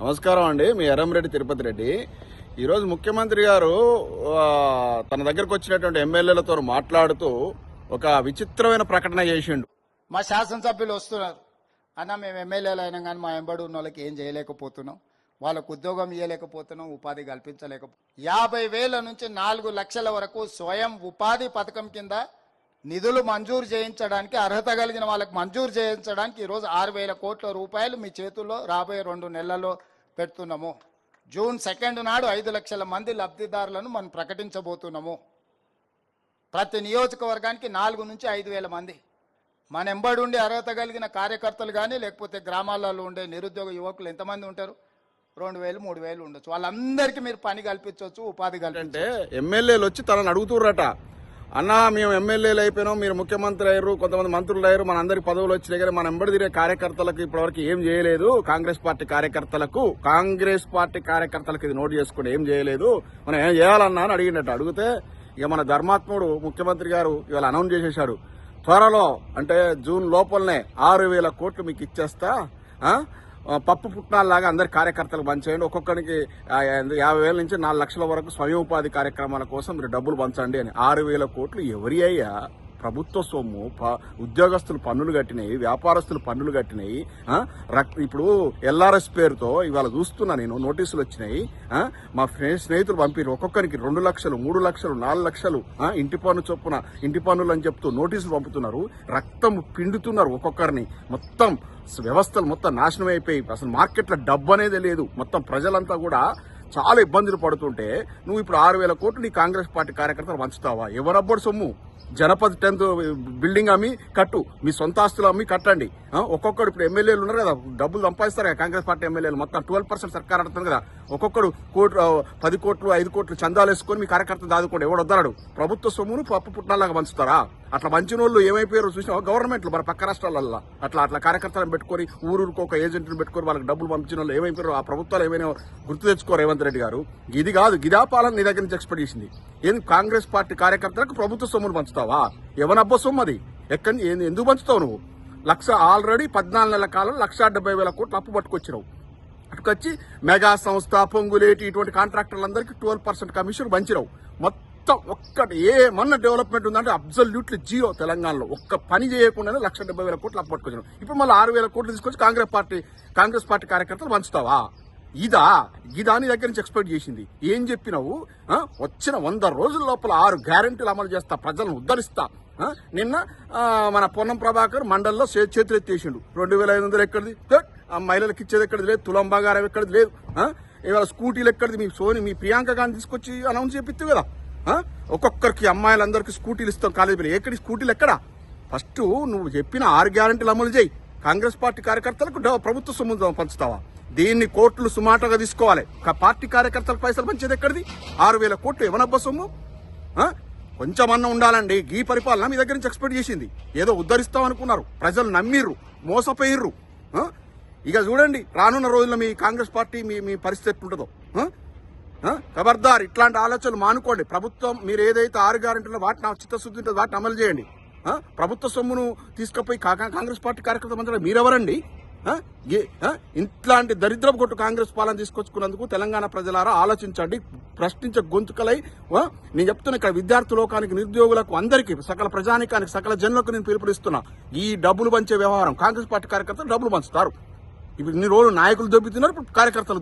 నమస్కారం అండి. మీ ఎర్రంరెడ్డి తిరుపతి రెడ్డి. ఈరోజు ముఖ్యమంత్రి గారు తన దగ్గరకు వచ్చినటువంటి ఎమ్మెల్యేలతో మాట్లాడుతూ ఒక విచిత్రమైన ప్రకటన చేసిండు. మా శాసనసభ్యులు వస్తున్నారు. అన్న మేము ఎమ్మెల్యేలు అయినా కానీ మా ఎంబడి ఉన్న వాళ్ళకి ఏం చేయలేకపోతున్నాం. వాళ్ళకు ఉద్యోగం ఇవ్వలేకపోతున్నాం ఉపాధి కల్పించలేకపో యాభై వేల నుంచి నాలుగు లక్షల వరకు స్వయం ఉపాధి పథకం కింద నిధులు మంజూరు చేయించడానికి అర్హత కలిగిన వాళ్ళకి మంజూరు చేయించడానికి ఈరోజు ఆరు వేల కోట్ల రూపాయలు మీ చేతుల్లో రాబోయే రెండు నెలల్లో పెడుతున్నాము. జూన్ సెకండ్ నాడు ఐదు లక్షల మంది లబ్ధిదారులను మనం ప్రకటించబోతున్నాము. ప్రతి నియోజకవర్గానికి నాలుగు నుంచి ఐదు వేల మంది. మన ఎంబడి ఉండి అర్హత కలిగిన కార్యకర్తలు కానీ లేకపోతే గ్రామాలలో ఉండే నిరుద్యోగ యువకులు ఎంతమంది ఉంటారు? రెండు వేలు మూడు వేలు ఉండొచ్చు. వాళ్ళందరికీ మీరు పని కల్పించవచ్చు ఉపాధి అంటే ఎమ్మెల్యేలు వచ్చి తనని అడుగుతుర్రట. అన్నా మేము ఎమ్మెల్యేలు అయిపోయినాం మీరు ముఖ్యమంత్రి అయ్యారు కొంతమంది మంత్రులు అయ్యారు మన అందరి పదవులు వచ్చినాయి కానీ మన ఎంబడి తిరిగే కార్యకర్తలకు ఇప్పటివరకు ఏం చేయలేదు. కాంగ్రెస్ పార్టీ కార్యకర్తలకు కాంగ్రెస్ పార్టీ కార్యకర్తలకు ఇది నోట్ చేసుకుని ఏం చేయలేదు. మనం ఏం చేయాలన్నా అని అడిగినట్టు అడిగితే ఇక మన ధర్మాత్ముడు ముఖ్యమంత్రి గారు ఇవాళ అనౌన్స్ చేసేశాడు త్వరలో అంటే జూన్ లోపలనే ఆరు వేల కోట్లు మీకు ఇచ్చేస్తా పప్పు పుట్నాల్లాగా అందరి కార్యకర్తలకు పంచేయండి ఒక్కొక్కరికి యాభై వేల నుంచి నాలుగు లక్షల వరకు స్వయం ఉపాధి కార్యక్రమాల కోసం మీరు డబ్బులు పంచండి అని. ఆరు వేల కోట్లు ఎవరి అయ్యా? ప్రభుత్వ సొమ్ము ప- ఉద్యోగస్తులు పన్నులు కట్టినాయి వ్యాపారస్తులు పన్నులు కట్టినాయి రక్- ఇప్పుడు ఎల్ఆర్ఎస్ పేరుతో ఇవాళ చూస్తున్నా నేను నోటీసులు వచ్చినాయి మా స్నేహితులు పంపిరు ఒక్కొక్కరికి రెండు లక్షలు మూడు లక్షలు నాలుగు లక్షలు ఇంటి పన్ను చొప్పున ఇంటి పన్నులు అని చెప్తూ నోటీసులు పంపుతున్నారు రక్తం పిండుతున్నారు ఒక్కొక్కరిని మొత్తం వ్యవస్థలు మొత్తం నాశనం అయిపోయి అసలు మార్కెట్లో డబ్బు అనేది లేదు మొత్తం ప్రజలంతా కూడా చాలా ఇబ్బందులు పడుతుంటే నువ్వు ఇప్పుడు ఆరు వేల కోట్లు నీ కాంగ్రెస్ పార్టీ కార్యకర్తలు పంచుతావా? ఎవరబ్బడు సొమ్ము? జనపద టెన్త్ బిల్డింగ్ అమ్మి కట్టు. మీ సొంత ఆస్తులు అమ్మి కట్టండి. ఒక్కొక్కడు ఇప్పుడు ఎమ్మెల్యేలు ఉన్నారు కదా డబ్బులు సంపాదిస్తారు కదా కాంగ్రెస్ పార్టీ ఎమ్మెల్యేలు. మొత్తం ట్వెల్వ్ పర్సెంట్ సర్కార్ ఆడుతుంది కదా. ఒక్కొక్కడు కోట్లు పది కోట్లు ఐదు కోట్లు చందాలు వేసుకొని మీ కార్యకర్తలు దాదుకోండి. ఎవడొద్దరాడు ప్రభుత్వ సొమ్మును పప్పు పుట్టినలాగా పంచుతారా? అట్లా మంచినోళ్ళు ఏమైపోయారో చూసినా గవర్నమెంట్లు మన పక్క రాష్ట్రాలల్లో. అట్లా అట్లా కార్యకర్తలను పెట్టుకొని ఊరూరుకు ఒక ఏజెంట్ని పెట్టుకొని వాళ్ళకి డబ్బులు పంపించిన వాళ్ళు ఏమైపోయారో ఆ ప్రభుత్వాలు ఏమైనా గుర్తు తెచ్చుకో రేవంత్ రెడ్డి గారు? ఇది కాదు గిదా పాలన నీ దగ్గర నుంచి ఎక్స్పెక్ట్ చేసింది. ఏంది కాంగ్రెస్ పార్టీ కార్యకర్తలకు ప్రభుత్వ సొమ్మును పంచుతావా? ఎవనబ్బ సొమ్ము అది. ఎక్కడి ఏంది ఎందుకు పంచుతావు నువ్వు? లక్ష ఆల్రెడీ పద్నాలుగు నెలల కాలం లక్ష డెబ్బై వేల కోట్లు అప్పు పట్టుకొచ్చినావు. అటుకొచ్చి మెగా సంస్థ పొంగులేటి ఇటువంటి కాంట్రాక్టర్లందరికీ ట్వెల్వ్ పర్సెంట్ కమిషన్ పంచినావు. మొత్తం ఒక్కటి ఏమన్నా డెవలప్మెంట్ ఉందంటే అబ్జల్యూట్లీ జీరో తెలంగాణలో. ఒక్క పని చేయకుండానే లక్ష డెబ్బై వేల కోట్లు అప్పట్టుకొచ్చాను ఇప్పుడు మళ్ళీ ఆరు వేల కోట్లు తీసుకొచ్చి కాంగ్రెస్ పార్టీ కాంగ్రెస్ పార్టీ కార్యకర్తలు పంచుతావా? ఇదా? ఇదా నీ దగ్గర నుంచి ఎక్స్పెక్ట్ చేసింది. ఏం చెప్పినావు? వచ్చిన వంద రోజుల లోపల ఆరు గ్యారెంటీలు అమలు చేస్తా ప్రజలను ఉద్ధరిస్తా. నిన్న మన పొన్నం ప్రభాకర్ మండల్లో చేతులు ఎత్తేసిండు రెండు వేల ఐదు వందలు ఎక్కడిది? ఆ మహిళలకు ఇచ్చేది ఎక్కడిది లేదు తులం బంగారం ఎక్కడిది లేదు ఇవాళ స్కూటీలు ఎక్కడిది? మీ సోని మీ ప్రియాంక గాంధీ తీసుకొచ్చి అనౌన్స్ చేపిస్తావు కదా. ఒక్కొక్కరికి అమ్మాయిలందరికీ స్కూటీలు ఇస్తాం కాలేజీ ఎక్కడి స్కూటీలు ఎక్కడ? ఫస్ట్ నువ్వు చెప్పిన ఆరు గ్యారెంటీలు అమలు చేయి. కాంగ్రెస్ పార్టీ కార్యకర్తలకు ప్రభుత్వ సొమ్ము పంచుతావా? దీన్ని కోర్టులు సుమాటగా తీసుకోవాలి. పార్టీ కార్యకర్తలకు పైసలు పంచేది ఎక్కడిది? ఆరు వేల కోట్లు ఎవనబ్బ సొమ్ము? కొంచెం కొంచెమన్నా ఉండాలండి. గీ పరిపాలన మీ దగ్గర నుంచి ఎక్స్పెక్ట్ చేసింది. ఏదో ఉద్ధరిస్తాం అనుకున్నారు. ప్రజలు నమ్మిర్రు. మోసపోయిర్రు. ఇక చూడండి రానున్న రోజుల్లో మీ కాంగ్రెస్ పార్టీ మీ మీ పరిస్థితి ఎట్లుంటుందో. ఖబర్దార్ ఇట్లాంటి ఆలోచనలు మానుకోండి. ప్రభుత్వం మీరు ఏదైతే ఆరు గ్యారెంటీలో వాటిని చిత్తశుద్ధి ఉంటుందో వాటిని అమలు చేయండి. ప్రభుత్వ సొమ్మును తీసుకుపోయి కాంగ్రెస్ పార్టీ కార్యకర్త మంత్రులు మీరెవరండి? ఇట్లాంటి దరిద్రపు కొట్టు కాంగ్రెస్ పాలన తీసుకొచ్చుకున్నందుకు తెలంగాణ ప్రజలారా ఆలోచించండి ప్రశ్నించే గొంతుకలై నేను చెప్తున్నా ఇక్కడ విద్యార్థి లోకానికి నిరుద్యోగులకు అందరికీ సకల ప్రజానికానికి సకల జనులకు నేను పిలుపునిస్తున్నా. ఈ డబ్బులు పంచే వ్యవహారం కాంగ్రెస్ పార్టీ కార్యకర్తలు డబ్బులు పంచుతారు. ఇప్పుడు ఇన్ని రోజులు నాయకులు దొబ్బుతున్నారు ఇప్పుడు కార్యకర్తలు